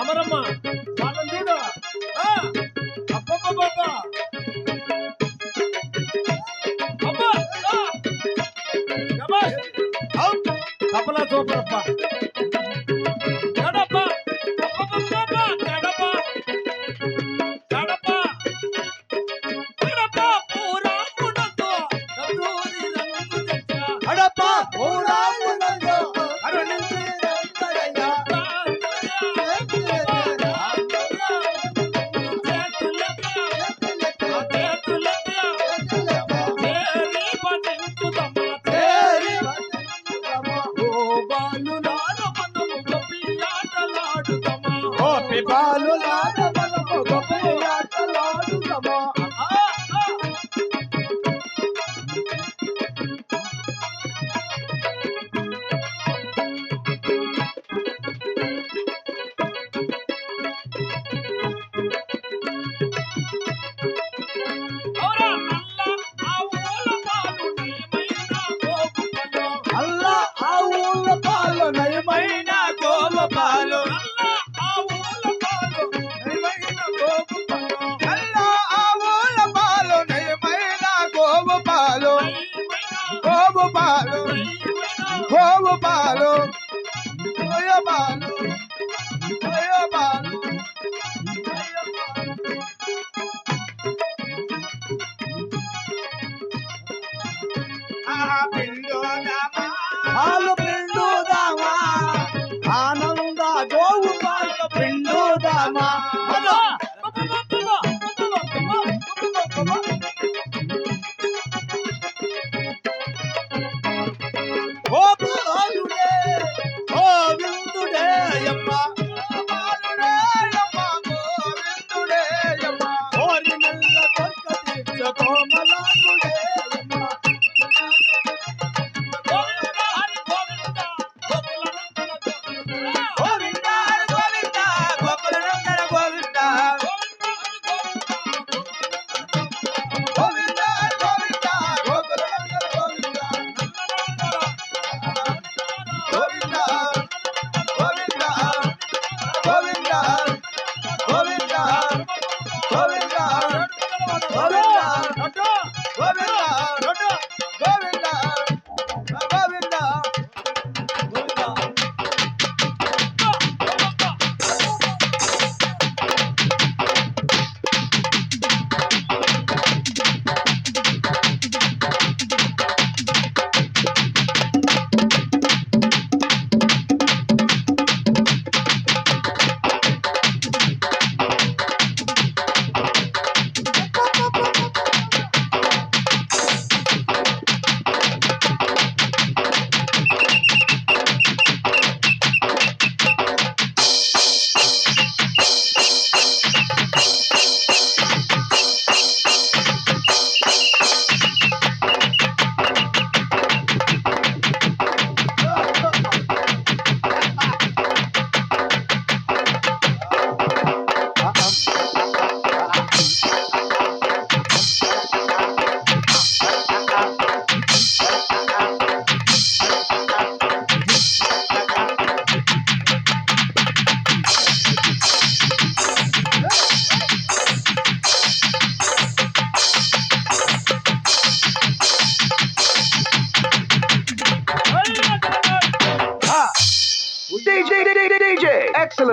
అమరమ్మ వాళ్ళని చూడు అబ్బబ్బబ్బ అబ్బా తప్పలా చూపరప్ప ಹಾಲು ಪಿಂಡುದಾಮ ಆನಂದ ಜೋವು ಪಾಲು DJ. Excellent.